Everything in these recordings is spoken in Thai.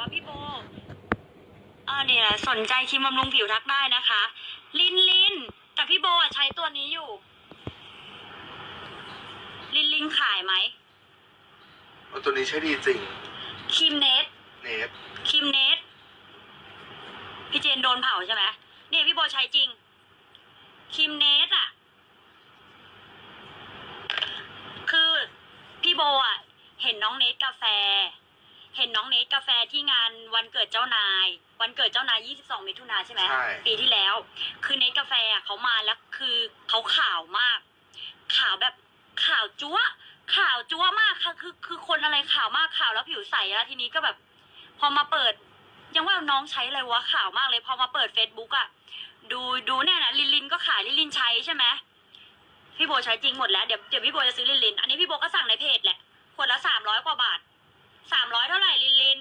ว่าพี่โบเออเนี่ยสนใจครีมบำรุงผิวทักได้นะคะ ลินลินแต่พี่โบอะใช้ตัวนี้อยู่ ลินลินขายไหมเอาตัวนี้ใช้ดีจริง ครีมเนสเนทครีมเนสพี่เจนโดนเผาใช่ไหมเนี่ยพี่โบใช้จริงครีมเนสอะ คือพี่โบอะ เห็นน้องเนสกาแฟ เห็นน้องเนสกาแฟที่งานวันเกิดเจ้านาย วันเกิดเจ้านาย 22 มิถุนาใช่ไหมใช่ ปีที่แล้ว คือเนสกาแฟอะเขามาแล้วคือเขาขาวมากขาวแบบขาวจั๊วะขาวจั๊วะมากค่ะคือคือคนอะไรขาวมากขาวแล้วผิวใสแล้วทีนี้ก็แบบ พอมาเปิด ยังว่าน้องใช้อะไรวะขาวมากเลย พอมาเปิดเฟซบุ๊กอะดูดูเนี่ยนะลินลินก็ขายลินลินใช้ใช่ไหมพี่โบใช้จริงหมดแล้วเดี๋ยวเดี๋ยวพี่โบจะซื้อลินลินอันนี้พี่โบก็สั่งในเพจแหละขวดละสามร้อยกว่าบาทสามร้อยเท่าไหร่ลินลิน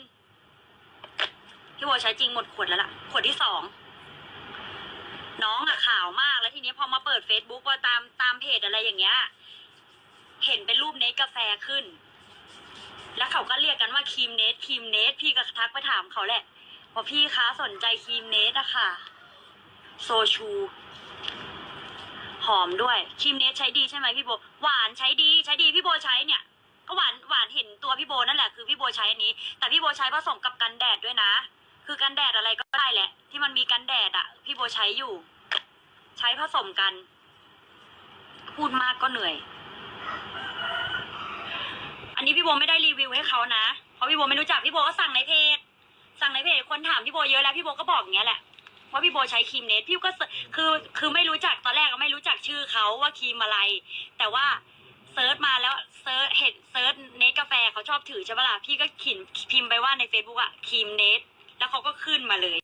พี่โบใช้จริงหมดขวดแล้วล่ะ ขวดที่สองน้องอะข่าวมากแล้วทีนี้พอมาเปิดเฟซบุ๊กว่าตามตามเพจอะไรอย่างเงี้ย เห็นเป็นรูปเนสกาแฟขึ้น แล้วเขาก็เรียกกันว่าครีมเนสครีมเนสพี่ก็ทักไปถามเขาแหละว่าพี่คะสนใจครีมเนสอะค่ะ โซชู หอมด้วยครีมเนสใช้ดีใช่ไหมพี่โบ หวานใช้ดีใช้ดีพี่โบใช้เนี่ยก็หวานหวานเห็นตัวพี่โบนั่นแหละคือพี่โบใช้อันนี้ แต่พี่โบใช้ผสมกับกันแดดด้วยนะ คือกันแดดอะไรก็ได้แหละ ที่มันมีกันแดดอะพี่โบใช้อยู่ ใช้ผสมกัน พูดมากก็เหนื่อย อันนี้พี่โบไม่ได้รีวิวให้เขานะเพราะพี่โบไม่รู้จักพี่โบก็สั่งในเพจสั่งในเพจคนถามพี่โบเยอะแล้วพี่โบก็บอกอย่างเงี้ยแหละว่าพี่โบใช้ครีมเนสพี่ก็คือคือไม่รู้จักตอนแรกก็ไม่รู้จักชื่อเขาว่าครีมอะไร แต่ว่าเซิร์ชมาแล้วเซิร์ชเห็นเซิร์ชเนสกาแฟเขาชอบถือใช่ปะล่ะพี่ก็ขินพิมพ์ไปว่าใน Facebook อะครีมเนส แล้วเขาก็ขึ้นมาเลย